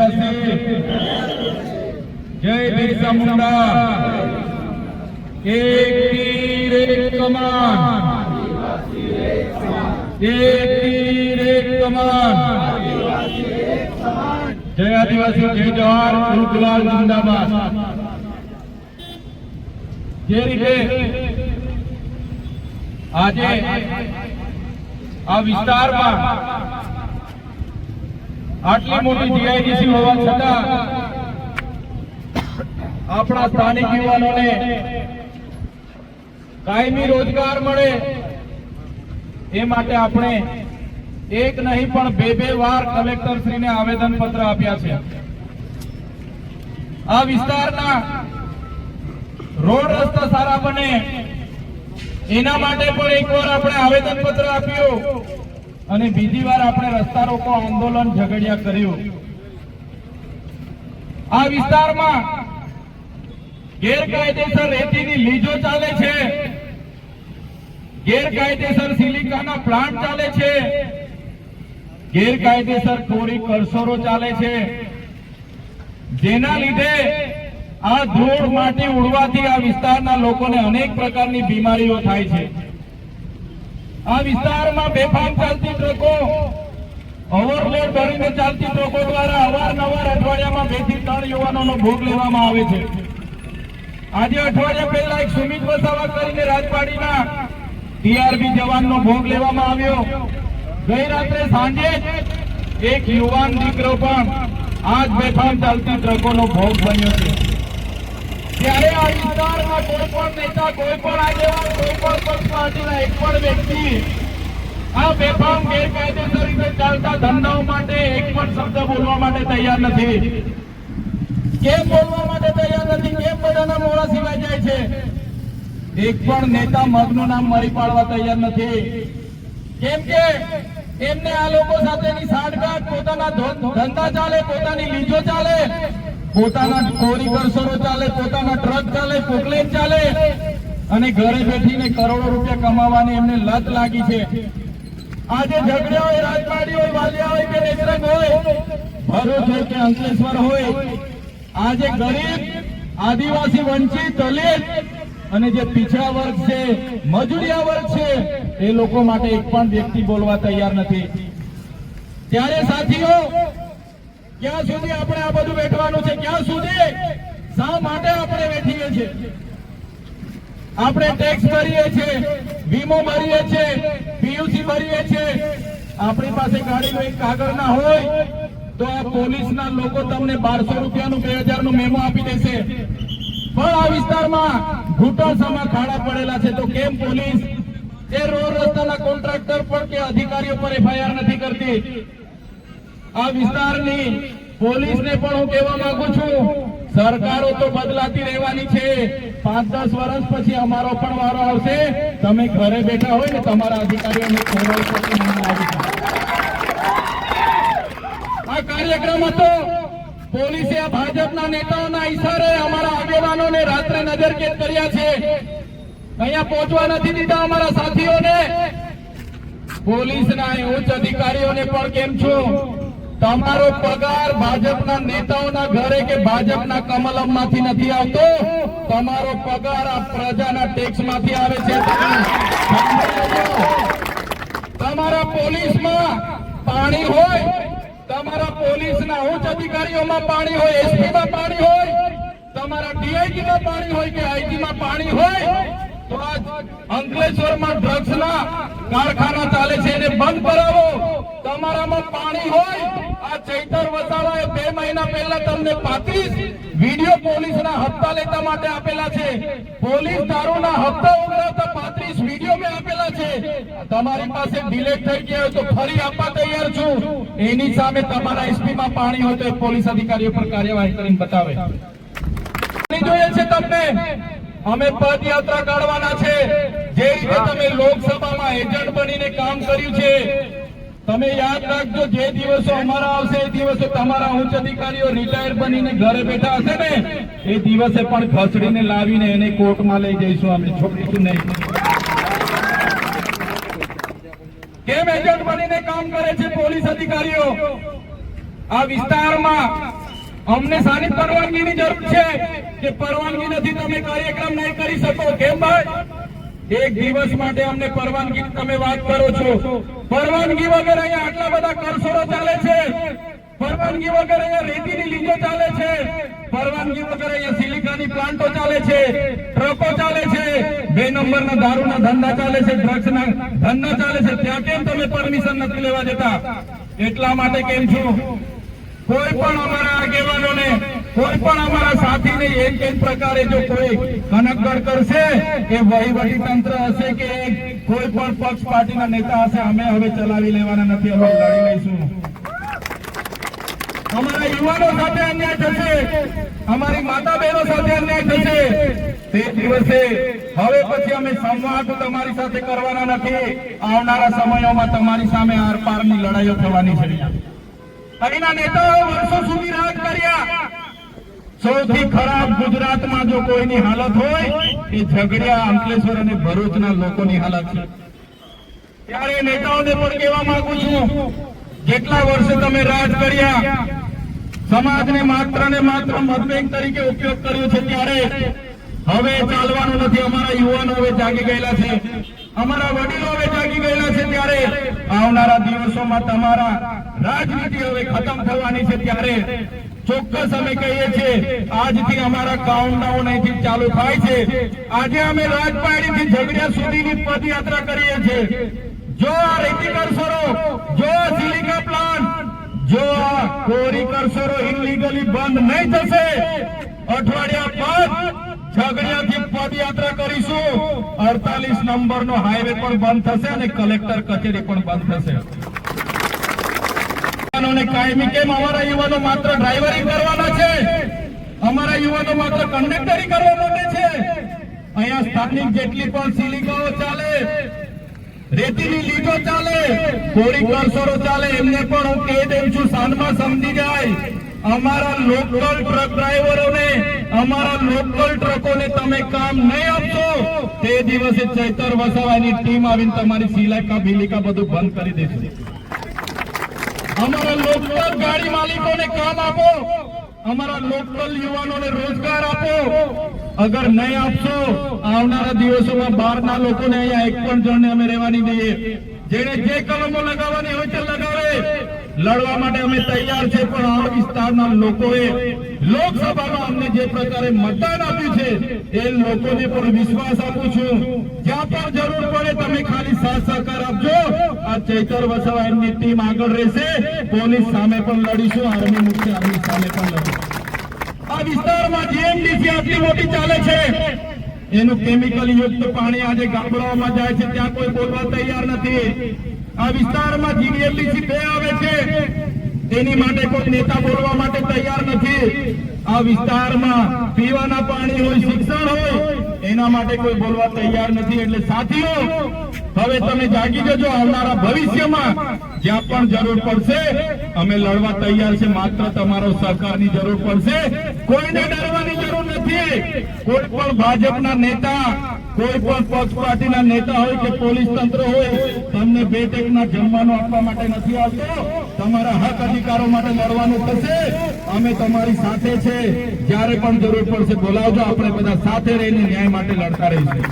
આદિવાસી જય બિરસા મુંડા. એક તીર, એક કમાન. એક તીર, એક કમાન. જય આદિવાસી, જય જવાહર, રૂપલાલ જિંદાબાદ. જે રીતે આજે આ વિસ્તારમાં આટલી મોટી જીઆઈડીસી હોવા છતાં આપણા સ્થાનિક યુવાનોને કાયમી રોજગાર મળે એ માટે આપણે એક નહીં પણ બે બે વાર કલેક્ટર શ્રીને આવેદન પત્ર આપ્યા છે. આ વિસ્તારના રોડ રસ્તા સારા બને. એના માટે પણ એકવાર આપણે આવેદન પત્ર આપ્યું. અને બીજી વાર આપણે રસ્તા રોકો આંદોલન ઝઘડિયા કર્યું. આ વિસ્તારમાં ગેરકાયદેસર રેતીની લીજો ચાલે છે. ગેરકાયદેસર સિલિકાના પ્લાન્ટ ચાલે છે. ગેરકાયદેસર કોરી કરસોરો ચાલે છે. જેના લીધે આ ધૂળ માટી ઉડવાથી આ વિસ્તારના લોકોને અનેક પ્રકારની બીમારીઓ થાય છે. આ વિસ્તારમાં બેફામ ચાલતી ટ્રકો ઓવરલોડ ભરીને ચાલતી ટ્રકો દ્વારા અવારનવાર અઠવાડિયામાં બેથી ત્રણ યુવાનોનો ભોગ લેવામાં આવે છે. આજે અઠવાડિયા પહેલા એક સુમિત વસાવા કરીને રાજવાડીના ટીઆરબી જવાનનો ભોગ લેવામાં આવ્યો. ગઈ રાત્રે સાંજે એક યુવાન દીકરો પણ આજ બેફામ ચાલતી ટ્રકોનો ભોગ બન્યો છે. ત્યારે આ કોઈ પણ નેતા, કોઈ પણ આગેવાન, કોઈ પણ પક્ષ પાર્ટીના એક પણ વ્યક્તિ આ બેફામ ગેરકાયદેસર રીતે ચાલતા ધંધાઓ માટે એક પણ શબ્દ બોલવા માટે તૈયાર નથી. કેમ બોલવા માટે તૈયાર નથી? કેમ બધાના મોડા સિવાય જાય છે? એક પણ નેતા મગનું નામ મરી પાડવા તૈયાર નથી. કેમ કે એમને આ લોકો સાથેની સાંઠગાંઠ, પોતાના ધંધા ચાલે, પોતાની લીજો ચાલે, પોતાના કોરી કરસરો ચાલે, પોતાના ટ્રક ચાલે પોકલેન ચાલે, અને ઘરે બેઠીને કરોડો રૂપિયા કમાવાની એમને લત લાગી છે. આજે ઝઘડ્યા હોય, રાજપાડી હોય, વાલિયા હોય કે નેત્રંગ હોય, ભરૂચ હોય કે અંકલેશ્વર હોય, આજે ગરીબ, આદિવાસી, વંચિત, દલિત, અને જે પીછડા વર્ગ છે, મજૂરિયા વર્ગ છે એ લોકો માટે એક પણ વ્યક્તિ બોલવા તૈયાર નથી. ત્યારે સાથીઓ, ક્યાં સુધી આપણે આ બધું વેઠવાનું છે? ક્યાં સુધી? શા માટે આપણે વેઠીએ છીએ? આપણે ટેક્સ ભરીએ છીએ, વીમો ભરીએ છીએ પીયુસી ભરીએ છીએ. આપણી પાસે ગાડીનો એક કાગળ ના હોય, તો આ પોલીસના લોકો તમને બારસો રૂપિયાનું બે હજારનું મેમો આપી દેશે. પણ આ વિસ્તારમાં ઘૂંટણસામાં ખાડા પડેલા છે, તો કેમ પોલીસ એ રોડ રસ્તાના કોન્ટ્રાક્ટર પર કે અધિકારીઓ પર એફઆઈઆર નથી કરતી. આ વિસ્તારની પોલીસને પણ હું કહેવા માંગુ છું, સરકારો તો બદલાતી રહેવાની છે. પાંચ દસ વર્ષ પછી અમારો પણ વારો આવશે. તમે ઘરે બેઠા હોય ને તમારા અધિકારીઓને. આ કાર્યક્રમ હતો. પોલીસે આ ભાજપના નેતાઓના ઈશારે અમારા આગેવાનોને રાત્રે નજરકેદ કર્યા છે. અહીંયા પહોંચવા નથી દીધા અમારા સાથીઓને. પોલીસના ઉચ્ચ અધિકારીઓને પણ કેમ છો? તમારો પગાર ભાજપના નેતાઓના ઘરે કે ભાજપના કમલમમાંથી નથી આવતો? તમારો પગાર આ પ્રજાના ટેક્સમાંથી આવે છે. તમારા પોલીસમાં પાણી હોય, તમારા પોલીસના ઉચ્ચ અધિકારીઓમાં પાણી હોય, એસપીમાં પાણી હોય, તમારા ડીઆઈજી માં પાણી હોય કે આઈજી માં પાણી હોય અંકલેશ્વરમાં ડ્રગ્સના કારખાના ચાલે છે એને બંધ કરાવો. તમારામાં પાણી હોય, આ ચૈતર વસાવાએ બે મહિના પહેલા તમને પાંત્રીસ વીડિયો પોલીસના હપ્તા લેતા માટે આપેલા છે. પોલીસ દારૂના હપ્તા ઉઘરાવતા પાંત્રીસ વીડિયો મેં આપેલા છે. તમારી પાસે ડિલેટ થઈ ગયા હોય તો ફરી આપવા તૈયાર છું. એની સામે તમારા એસપીમાં પાણી હોય તો પોલીસ અધિકારીઓ પર કાર્યવાહી કરીને બતાવે. જોઈએ છે તમને. અમે પદયાત્રા કાઢવાના છે. જે રીતે તમે લોકસભામાં એજન્ટ બનીને કામ કર્યું છે, તમે યાદ રાખજો, જે દિવસો અમારા આવશે, એ દિવસે તમારા ઉચ્ચ અધિકારીઓ રિટાયર બનીને ઘરે બેઠા હશે ને, એ દિવસે પણ ખસડીને લાવીને એને કોર્ટમાં લઈ જઈશું અમે. છોડીશું નહીં. કેમ એજન્ટ બનીને કામ કરે છે પોલીસ અધિકારીઓ? આ વિસ્તારમાં અમને શાની પરવાનગીની જરૂર છે. કે પરવાનગી નથી, તમે કાર્યક્રમ નહીં કરી શકો. કેમ ભાઈ? એક દિવસ માટે અમને પરવાનગી, તમે વાત કરો છો. પરવાનગી વગર અહીંયા આટલા બધા કરસોરો ચાલે છે. પરવાનગી વગર અહીંયા રેતીની લીંજો ચાલે છે. પરવાનગી વગર અહીંયા સિલિકાની પ્લાન્ટો ચાલે છે. ટ્રકો ચાલે છે. બે નંબરના દારૂના ધંધા ચાલે છે, ડ્રગ્સના ધંધા ચાલે છે. ત્યાં કેમ તમે પરમિશન નથી લેવા દેતા? એટલા માટે કેમ છો? કોઈ પણ અમારા આગેવાનોને કોઈ પણ અમારા સાથીને એક એક પ્રકારે જો કોઈ કનકગઢ કરશે, કે વહીવટી તંત્ર હશે કે કોઈ પણ પક્ષ પાર્ટીના નેતા હશે, અમે હવે ચલાવી લેવાના નથી, અમે લડી લઈશું. અમારા યુવાનો સાથે અન્યાય થશે, અમારી માતા બહેનો સાથે અન્યાય થશે. તે દિવસે હવે પછી અમે સંવાદ તમારી સાથે કરવાના નથી, આવનારા સમયોમાં તમારી સામે આરપારની લડાઈઓ થવાની છે. અહીંના નેતાઓ વર્ષો સુધી રાજ કર્યા. સૌથી ખરાબ ગુજરાતમાં જો કોઈની હાલત હોય, એ ઝઘડિયા અંકલેશ્વર અને ભરૂચના લોકોની હાલત છે. ત્યારે નેતાઓને પણ કહેવા માંગુ છું, જેટલા વર્ષે તમે રાજ કર્યા, સમાજને માત્ર ને માત્ર મત તરીકે ઉપયોગ કર્યો છે ત્યારે હવે ચાલવાનું નથી. અમારા યુવાનો હવે જાગી ગયેલા છે. અમારા વડીલો હવે જાગી ગયેલા છે ત્યારે આવનારા દિવસોમાં તમારા રાજનીતિ હવે ખતમ થવાની છે ત્યારે ચોક્કસ અમે કહીએ છીએ, આજથી અમારા કાઉન્ટડાઉન અહીંથી ચાલુ થાય છે. આજે અમે રાજપાડીથી ઝઘડિયા સુધીની પદયાત્રા કરીએ છીએ. જો આ રેતી કરશોરો જો આ સિલિકા પ્લાન્ટ, જો આ કોરી કરશોરો ઇલીગલી બંધ નહીં થશે, અઠવાડિયા બાદ ઝઘડિયાથી પદયાત્રા કરીશું. અડતાલીસ નંબર નો હાઈવે પણ બંધ થશે અને કલેક્ટર કચેરી પણ બંધ થશે. યુવાનોને કાયમી કેમ? અમારા યુવાનો માત્ર ડ્રાઈવરી કરવાના છે. અમારા યુવાનો માત્ર કંડક્ટરી કરવા માટે છે. અહીંયા સ્થાનિક જેટલી પણ સિલિકાઓ ચાલે, રેતીની લીટો ચાલે કોરી કરસરો ચાલે, એમને પણ હું કહી દઉં છું સાંજમાં સમજી જાય. અમારા લોકલ ટ્રક ડ્રાઈવરોને અમારા લોકલ ટ્રકોને તમે કામ નહીં આપશો, તે દિવસે ચૈતર વસાવાની ટીમ આવીને તમારી સિલાકા બિલિકા બધું બંધ કરી દેશે અમારા લોકલ ગાડી માલિકોને કામ આપો. અમારા લોકલ યુવાનોને રોજગાર આપો. અગર નહીં આપશો, આવનારા દિવસોમાં બહારના લોકોને અહીંયા એક પણ જણને અમે રહેવાની દઈએ. જેને જે કલમો લગાવવાની હોય તે લગાવે. લડવા માટે અમે તૈયાર છે, પણ આ વિસ્તારના લોકોએ લોકસભામાં અમને જે પ્રકારે મતદાન આપ્યું છે, એ લોકોને પણ વિશ્વાસ આપું છું. જ્યાં પણ જરૂર પડે તમે ખાલી સાથ સહકાર આપજો. આ ચૈતર વસાવા એમની ટીમ આગળ રહેશે. પોલીસ સામે પણ લડીશું, આર્મી મુખ્ય આર્મી સામે પણ લડીશું. આ વિસ્તારમાં જીએમડીસી આટલી મોટી ચાલે છે. એનું કેમિકલ યુક્ત પાણી આજે ગામડાઓમાં જાય છે, ત્યાં કોઈ બોલવા તૈયાર નથી. આ વિસ્તારમાં જીએમડીસી બે આવે છે. તેની માટે કોઈ નેતા બોલવા માટે તૈયાર નથી. આ વિસ્તારમાં પીવાના પાણી હોય, શિક્ષણ હોય, એના માટે કોઈ બોલવા તૈયાર નથી. એટલે સાથીઓ, હવે તમે જાગી જજો. આવનારા ભવિષ્યમાં જ્યાં પણ જરૂર પડશે, અમે લડવા તૈયાર છે. માત્ર તમારો સહકારની જરૂર પડશે. કોઈને જરૂર કોઈ પણ ભાજપના નેતા, કોઈ પણ પક્ષ પાર્ટીના નેતા હોય કે પોલીસ તંત્ર હોય, તમને બે ટેકના જમવાનું આપવા માટે નથી આવતો. તમારા હક અધિકારો માટે લડવાનું થશે. અમે તમારી સાથે છે. જ્યારે પણ જરૂર પડશે બોલાવજો. આપણે બધા સાથે રહીને ન્યાય માટે લડતા રહીશું.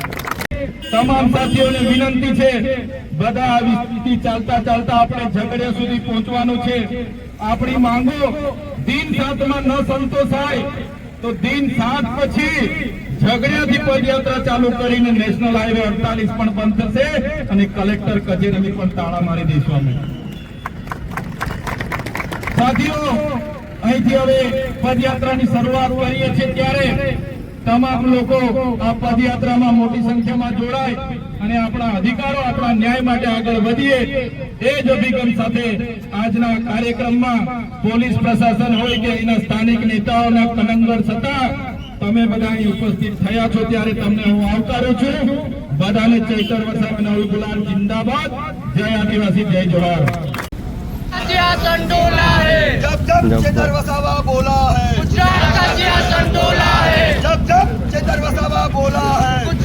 તમામ સાથીઓને વિનંતી છે, બધા આવી સ્થિતિ ચાલતા ચાલતા આપણે ઝઘડિયા સુધી પહોંચવાનું છે. આપણી માંગો, દિન સાતમાં ન સંતોષાય. તો દિન સાત પછી ઝઘડિયાથી પદયાત્રા ચાલુ કરીને નેશનલ હાઈવે અડતાલીસ પણ બંધ થશે અને કલેક્ટર કચેરીની પણ તાળા મારી દઈશું અમે. સાથીઓ, અહીંથી હવે પદયાત્રાની શરૂઆત કરીએ છીએ ત્યારે તમામ લોકો આ પદયાત્રામાં મોટી સંખ્યામાં જોડાય. અને આપણા અધિકારો આપણા ન્યાય માટે આગળ વધીએ એ જ અભિગમ સાથે આજના કાર્યક્રમમાં પોલીસ પ્રશાસન હોય કે અહીંના સ્થાનિક નેતાઓના કલંગર છતાં તમે બધા અહીં ઉપસ્થિત થયા છો ત્યારે તમને હું આવકારું છું બધાને ચૈતર વસાવા નવી ગુલાલ જિંદાબાદ જય આદિવાસી જય જોહાર सियासन डोला है जब जब चेतर वसावा बोला है गुजरात का सियासन डोला है जब जब चेतर वसावा बोला है गुजरात